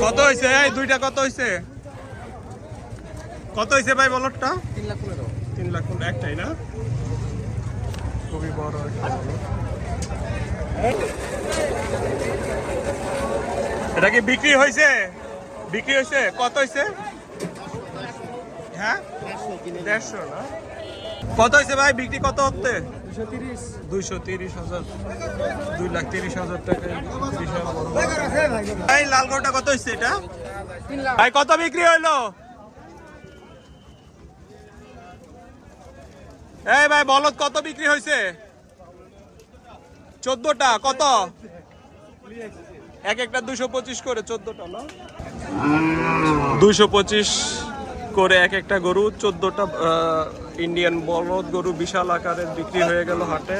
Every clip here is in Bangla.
কত হয়েছে এই দুইটা কত হয়েছে কত হয়েছে ভাই বলটটা? তিন লাখ তিন লাখ একটাই না? খুবই বড় একটা এটা কি বিক্রি হয়েছে বিক্রি হয়েছে কত হয়েছে হ্যাঁ? দেড়শো না? কত হয়েছে ভাই বিক্রি কত হচ্ছে? দুইশো তিরিশ। হাজার। দুই লাখ তিরিশ হাজার টাকা। এই লাল গরুটা কত হয়েছে এটা? ভাই কত বিক্রি হইল? এই ভাই বলদ কত বিক্রি হয়েছে চোদ্দটা কত? এক একটা দুশো পঁচিশ করে চোদ্দটা না? দুইশো পঁচিশ করে এক একটা গরু চোদ্দটা ইন্ডিয়ান বলদ গরু বিশাল আকারের বিক্রি হয়ে গেল হাটে।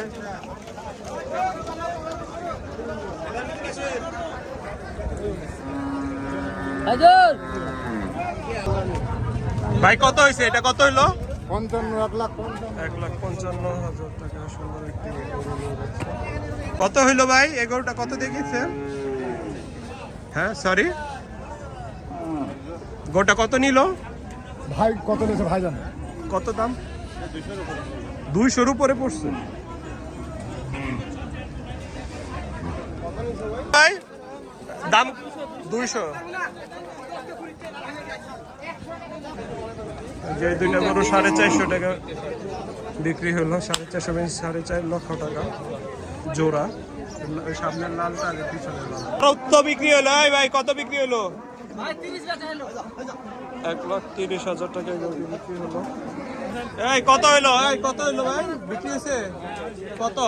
ভাই কত হয়েছে এটা কত হইল? পঞ্চান্ন এক লাখ এক লাখ পঞ্চান্ন হাজার টাকা সুন্দর একটি। কত হইল ভাই? এই গরুটা কত দেখিয়েছে হ্যাঁ সরি গোটা কত নিল? ভাই কত নিয়েছে ভাই জানে কত দাম? দুইশোর উপরে পড়ছে। ভাই দাম দুইশো। যে দুইটা গরু সাড়ে চারশো টাকা বিক্রি হলো। সাড়ে চারশো মিনিট সাড়ে চার লক্ষ টাকা জোড়া। সামনের লালটা আর পিছনের লাল। কত বিক্রি হলো এই ভাই কত বিক্রি হলো? এক লাখ তিরিশ হাজার টাকা গরু বিক্রি হলো। এই কত হইল এই কত হইল ভাই? বিক্রি হয়েছে? কত?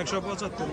একশো পঁচাত্তর